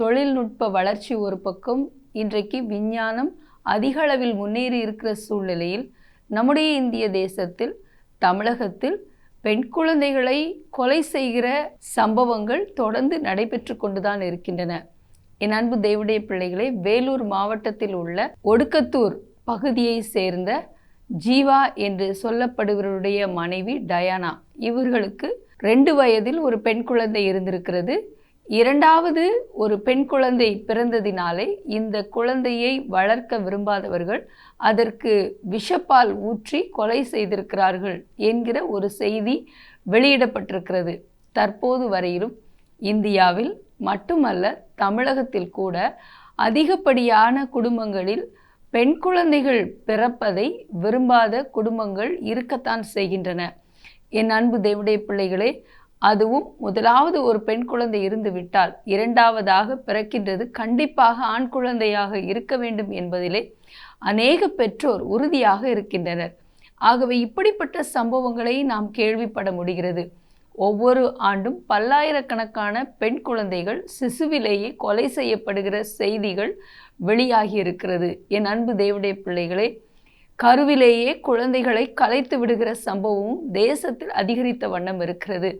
தொழில்நுட்ப வளர்ச்சி ஒரு பக்கம் இன்றைக்கு விஞ்ஞானம் அதிக அளவில் முன்னேறி இருக்கிற சூழ்நிலையில் நம்முடைய இந்திய தேசத்தில் தமிழகத்தில் பெண் குழந்தைகளை கொலை செய்கிற சம்பவங்கள் தொடர்ந்து நடைபெற்று கொண்டுதான் இருக்கின்றன. என் அன்பு தேவடைய பிள்ளைகளே வேலூர் மாவட்டத்தில் உள்ள ஒடுக்கத்தூர் பகுதியை சேர்ந்த ஜீவா என்று சொல்லப்படுவருடைய மனைவி டயானா. இவர்களுக்கு ரெண்டு வயதில் ஒரு பெண் குழந்தை இருந்திருக்கிறது. இரண்டாவது ஒரு பெண் குழந்தை பிறந்ததினாலே இந்த குழந்தையை வளர்க்க விரும்பாதவர்கள் அதற்கு விஷப்பால் ஊற்றி கொலை செய்திருக்கிறார்கள் என்கிற ஒரு செய்தி வெளியிடப்பட்டிருக்கிறது. தற்போது வரையிலும் இந்தியாவில் மட்டுமல்ல தமிழகத்தில் கூட அதிகப்படியான குடும்பங்களில் பெண் குழந்தைகள் பிறப்பதை விரும்பாத குடும்பங்கள் இருக்கத்தான் செய்கின்றன. என் அன்பு தேவடைய பிள்ளைகளே அதுவும் முதலாவது ஒரு பெண் குழந்தை இருந்து விட்டால் இரண்டாவதாக பிறக்கின்றது கண்டிப்பாக ஆண் குழந்தையாக இருக்க வேண்டும் என்பதிலே அநேக பெற்றோர் உறுதியாக இருக்கின்றனர். ஆகவே இப்படிப்பட்ட சம்பவங்களை நாம் கேள்விப்பட முடிகிறது. ஒவ்வொரு ஆண்டும் பல்லாயிரக்கணக்கான பெண் குழந்தைகள் சிசுவிலேயே கொலை செய்யப்படுகிற செய்திகள் வெளியாகி இருக்கிறது. என் அன்பு தேவடைய பிள்ளைகளே கருவிலேயே குழந்தைகளை கலைத்து விடுகிற சம்பவமும் தேசத்தில் அதிகரித்த வண்ணம் இருக்கிறது.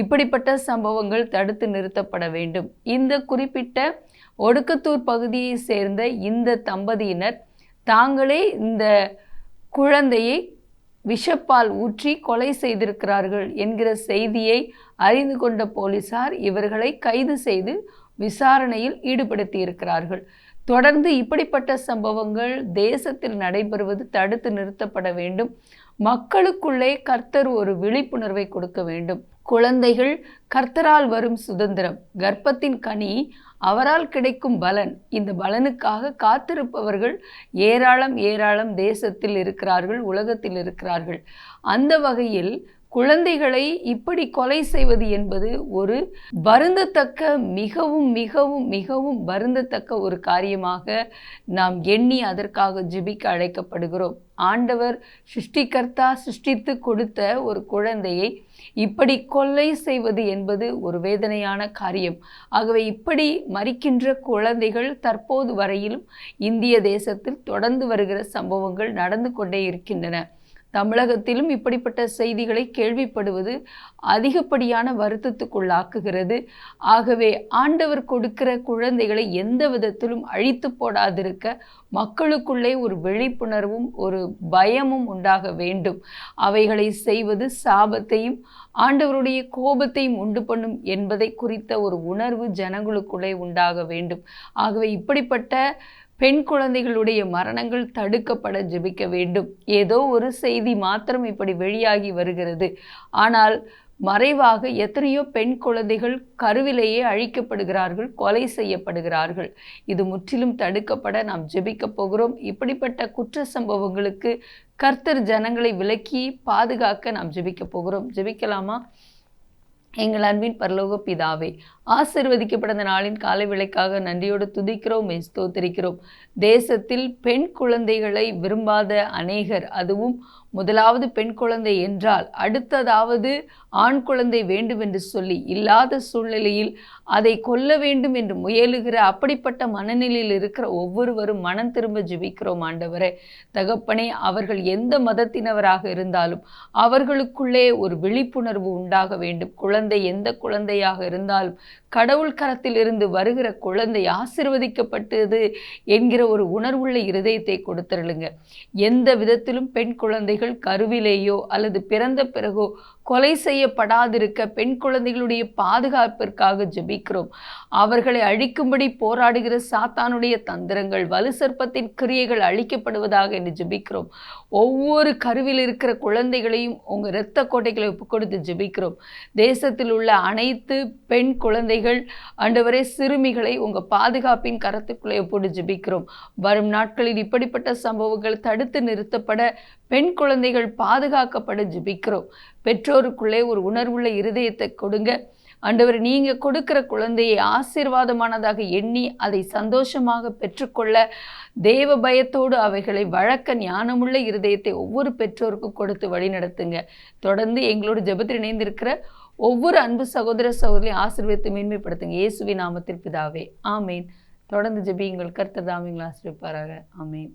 இப்படிப்பட்ட சம்பவங்கள் தடுத்து நிறுத்தப்பட வேண்டும். இந்த குறிப்பிட்ட ஒடுக்கத்தூர் பகுதியை சேர்ந்த இந்த தம்பதியினர் தாங்களே இந்த குழந்தையை விஷப்பால் ஊற்றி கொலை செய்திருக்கிறார்கள் என்கிற செய்தியை அறிந்து கொண்ட போலீசார் இவர்களை கைது செய்து விசாரணையில் ஈடுபடுத்தியிருக்கிறார்கள். தொடர்ந்து இப்படிப்பட்ட சம்பவங்கள் தேசத்தில் நடைபெறுவது தடுத்து நிறுத்தப்பட வேண்டும். மக்களுக்குள்ளே கர்த்தர் ஒரு விழிப்புணர்வை கொடுக்க வேண்டும். குழந்தைகள் கர்த்தரால் வரும் சுதந்திரம். கர்ப்பத்தின் கனி அவரால் கிடைக்கும் பலன். இந்த பலனுக்காக காத்திருப்பவர்கள் ஏராளம் ஏராளம் தேசத்தில் இருக்கிறார்கள் உலகத்தில் இருக்கிறார்கள். அந்த வகையில் குழந்தைகளை இப்படி கொலை செய்வது என்பது ஒரு வருந்தத்தக்க மிகவும் மிகவும் மிகவும் வருந்தத்தக்க ஒரு காரியமாக நாம் எண்ணி அதற்காக ஜிபிக்க அழைக்கப்படுகிறோம். ஆண்டவர் சிருஷ்டிகர்த்தா சிருஷ்டித்து கொடுத்த ஒரு குழந்தையை இப்படி கொலை செய்வது என்பது ஒரு வேதனையான காரியம். ஆகவே இப்படி மறிக்கின்ற குழந்தைகள் தற்போது வரையிலும் இந்திய தேசத்தில் தொடர்ந்து வருகிற சம்பவங்கள் நடந்து கொண்டே இருக்கின்றன. தமிழகத்திலும் இப்படிப்பட்ட செய்திகளை கேள்விப்படுவது அதிகப்படியான வருத்தத்துக்குள்ளாக்குகிறது. ஆகவே ஆண்டவர் கொடுக்கிற குழந்தைகளை எந்த விதத்திலும் அழித்து போடாதிருக்க மக்களுக்குள்ளே ஒரு விழிப்புணர்வும் ஒரு பயமும் உண்டாக வேண்டும். அவைகளை செய்வது சாபத்தையும் ஆண்டவருடைய கோபத்தையும் உண்டு பண்ணும் என்பதை குறித்த ஒரு உணர்வு ஜனங்களுக்குள்ளே உண்டாக வேண்டும். ஆகவே இப்படிப்பட்ட பெண் குழந்தைகளுடைய மரணங்கள் தடுக்கப்பட ஜெபிக்க வேண்டும். ஏதோ ஒரு செய்தி மாத்திரம் இப்படி வெளியாகி வருகிறது. ஆனால் மறைவாக எத்தனையோ பெண் குழந்தைகள் கருவிலேயே அழிக்கப்படுகிறார்கள் கொலை செய்யப்படுகிறார்கள். இது முற்றிலும் தடுக்கப்பட நாம் ஜெபிக்க போகிறோம். இப்படிப்பட்ட குற்ற சம்பவங்களுக்கு கர்த்தர் ஜனங்களை விலக்கி பாதுகாக்க நாம் ஜெபிக்க போகிறோம். ஜெபிக்கலாமா? எங்கள் அன்பின் பரலோக பிதாவே ஆசிர்வதிக்கப்பட்ட நாளின் காலை விலைக்காக நன்றியோடு துதிக்கிறோம் ஸ்தோத்திரிக்கிறோம். தேசத்தில் பெண் குழந்தைகளை விரும்பாத அநேகர் அதுவும் முதலாவது பெண் குழந்தை என்றால் அடுத்ததாவது ஆண் குழந்தை வேண்டும் என்று சொல்லி இல்லாத சூழ்நிலையில் அதை கொல்ல வேண்டும் என்று முயலுகிற அப்படிப்பட்ட மனநிலையில் இருக்கிற ஒவ்வொருவரும் மனம் திரும்ப ஜெபிக்கிறோம் ஆண்டவரே. தகப்பனே அவர்கள் எந்த மதத்தினவராக இருந்தாலும் அவர்களுக்குள்ளே ஒரு விழிப்புணர்வு உண்டாக வேண்டும். குழந்தை எந்த குழந்தையாக இருந்தாலும் கடவுள் கரத்தில் இருந்து வருகிற குழந்தை ஆசிர்வதிக்கப்பட்டது என்கிற ஒரு உணர்வுள்ள இருதயத்தை கொடுத்துருளுங்க. எந்த விதத்திலும் பெண் குழந்தைகள் கருவிலேயோ அல்லது பிறந்த பிறகோ கொலை செய்யப்படாதிருக்க பெண் குழந்தைகளுடைய பாதுகாப்பிற்காக ஜெபிக்கிறோம். அவர்களை அழிக்கும்படி போராடுகிற சாத்தானுடைய தந்திரங்கள் வலு சர்ப்பத்தின் கிரியைகள் அழிக்கப்படுவதாக என்று ஜெபிக்கிறோம். ஒவ்வொரு கருவில் இருக்கிற குழந்தைகளையும் உங்க இரத்த கோட்டைகளை ஒப்புக் கொடுத்து ஜெபிக்கிறோம். தேசத்தில் உள்ள அனைத்து பெண் குழந்தைகள் அண்டவரே சிறுமிகளை உங்க பாதுகாப்பின் கரத்துக்குள்ளே ஒப்போடு ஜெபிக்கிறோம். வரும் நாட்களில் இப்படிப்பட்ட சம்பவங்கள் தடுத்து நிறுத்தப்பட பெண் குழந்தைகள் பாதுகாக்கப்பட ஜெபிக்கிறோம். பெற்றோருக்குள்ளே ஒரு உணர்வுள்ள இருதயத்தை கொடுங்க. ஆண்டவர் நீங்கள் கொடுக்கிற குழந்தையை ஆசீர்வாதமானதாக எண்ணி அதை சந்தோஷமாக பெற்றுக்கொள்ள தேவ பயத்தோடு அவைகளை வழக்க ஞானமுள்ள இருதயத்தை ஒவ்வொரு பெற்றோருக்கும் கொடுத்து வழிநடத்துங்க தொடர்ந்து எங்களோட ஜெபத்தில் இணைந்திருக்கிற ஒவ்வொரு அன்பு சகோதர சகோதரியும் ஆசீர்வதித்து மேன்மைப்படுத்துங்க. இயேசுவி நாமத்தில் பிதாவே. ஆமேன். தொடர்ந்து ஜெபியுங்கள். கர்த்தர் தாமிங்களை ஆசிரியப்பாராக ஆமேன்.